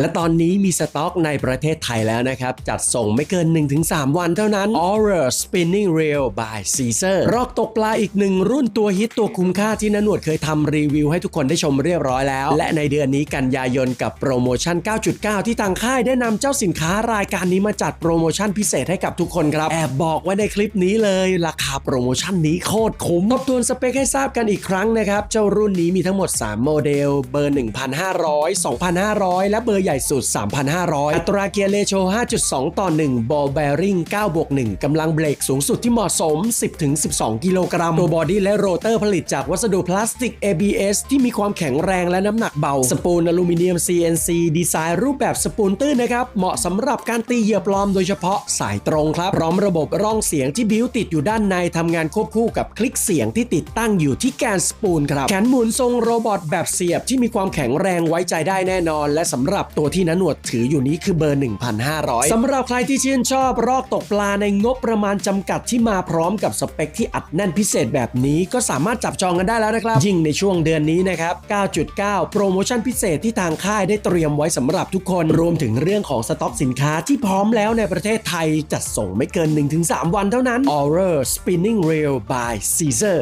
และตอนนี้มีสต็อกในประเทศไทยแล้วนะครับ จัดส่งไม่เกิน 1-3 วันเท่านั้น Aura Spinning Reel by Caesar รอกตกปลาอีกหนึ่งรุ่นตัวฮิตตัวคุ้มค่าที่นนวดเคยทำรีวิวให้ทุกคนได้ชมเรียบร้อยแล้ว และในเดือนนี้กันยายนกับโปรโมชั่น 9.9 ที่ทางค่ายได้นำเจ้าสินค้ารายการนี้มาจัดโปรโมชั่นพิเศษให้กับทุกคนครับ แอบบอกไว้ในคลิปนี้เลย ราคาโปรโมชั่นนี้โคตรคุ้มทบทวนสเปคให้ทราบกันอีกครั้งนะครับเจ้ารุ่นนี้มีทั้งหมด 3 โมเดล เบอร์ 1,500 2,500 และเบอร์ใหญ่สุด 3,500 อัตราเกียร์เลโช 5.2 ต่อ 1 บอลแบริ่ง9บวก1กำลังเบรกสูงสุดที่เหมาะสม 10-12 กิโลกรัม ตัวบอดี้และโรเตอร์ผลิตจากวัสดุพลาสติก ABS ที่มีความแข็งแรงและน้ำหนักเบา สปูนอลูมิเนียม CNC ดีไซน์รูปแบบสปูนตื้นนะครับ เหมาะสำหรับการตีเหยื่อปลอมโดยเฉพาะสายตรงครับ พร้อมระบบร่องเสียงที่บิวติดอยู่ด้านในทำงานควบคู่กับคลิกเสียงที่ติดตั้งอยู่ที่แกนสปูนครับ แขนหมุนทรงโรบอทแบบเสียบที่มีความแข็งแรงไว้ใจได้แน่นอน และสำหรับตัวที่นันหนวดถืออยู่นี้คือเบอร์ 1,500สำหรับใครที่ชื่นชอบรอกตกปลาในงบประมาณจำกัดที่มาพร้อมกับสเปคที่อัดแน่นพิเศษแบบนี้ก็สามารถจับจองกันได้แล้วนะครับ ยิ่งในช่วงเดือนนี้นะครับ 9.9 โปรโมชั่นพิเศษที่ทางค่ายได้เตรียมไว้สำหรับทุกคนรวมถึงเรื่องของสต็อกสินค้าที่พร้อมแล้วในประเทศไทยจัดส่งไม่เกิน 1-3 วันเท่านั้น Aura Spinning Reel by Caesar